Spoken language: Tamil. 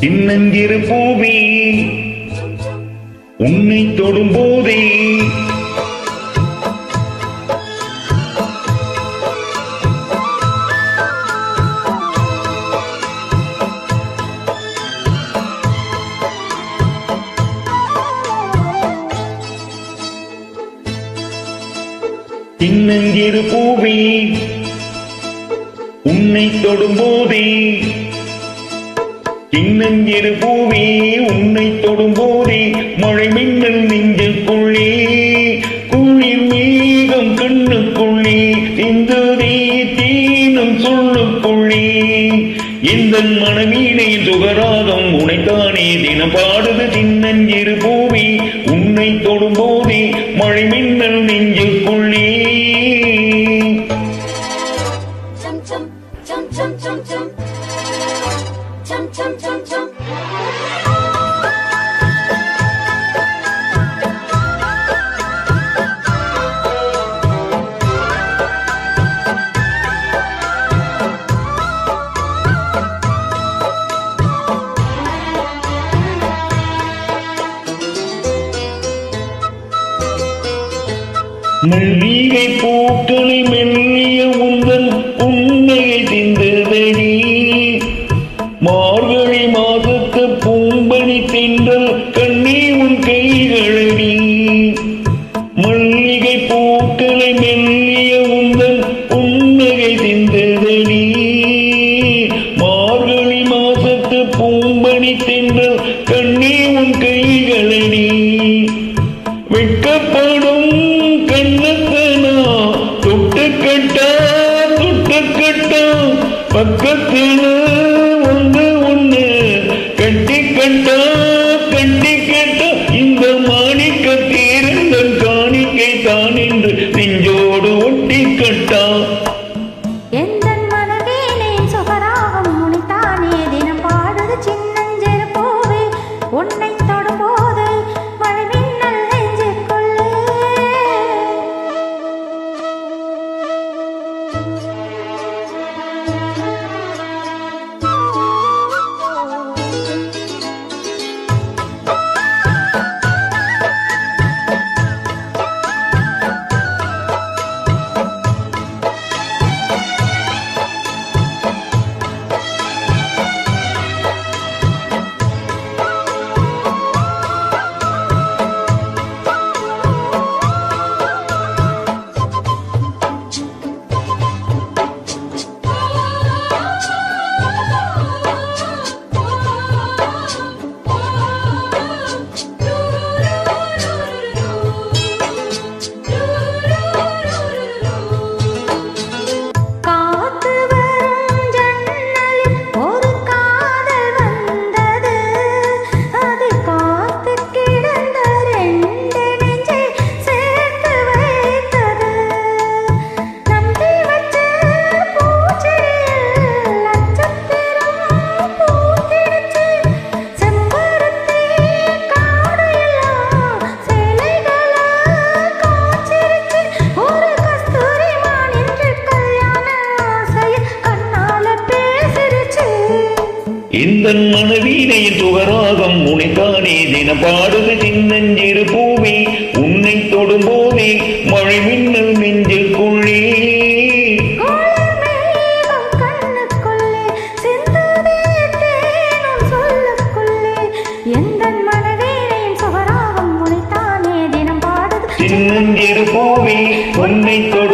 சின்னஞ்சிறு பூமி உன்னை தொடும் போதே சின்னஞ்சிறு பூவி உன்னை தொடும் போதே. சின்னஞ்சிறு பூவி உன்னை தொடும் போதே. மழை மின்னல் நெஞ்சுக்குள்ளே குளிர் மேகம் கண்ணுக்குள்ளே சிந்துதே தீனும் சொல்லுக்குள்ளே. இந்த மனமீனை சுகராகம் உனைத்தானே தினம் பாடுது சின்னஞ்சிறு பூவி உன்னை தொடும் போதே மழை chum chum chum chum chum chum chum மல்லிகை மெல்லிய பூம்பனி கண்ணே உன் கைகளடி மல்லிகை பூக்களை மெல்லிய உந்தன் உண்மையை சிந்ததடி மார்கழி மாசத்து பூம்பணி தின்றல் கண்ணே உன் கைகள் இந்த மனவீனை துகராகம் உனைத்தானே தின பாடுது சின்னஞ்சிறு பூவே உன்னை தொடும் போதே மழை மின்னல் நெஞ்சில் கொள்ளே. சின்னஞ்சிறு பூவே உன்னை தொடும்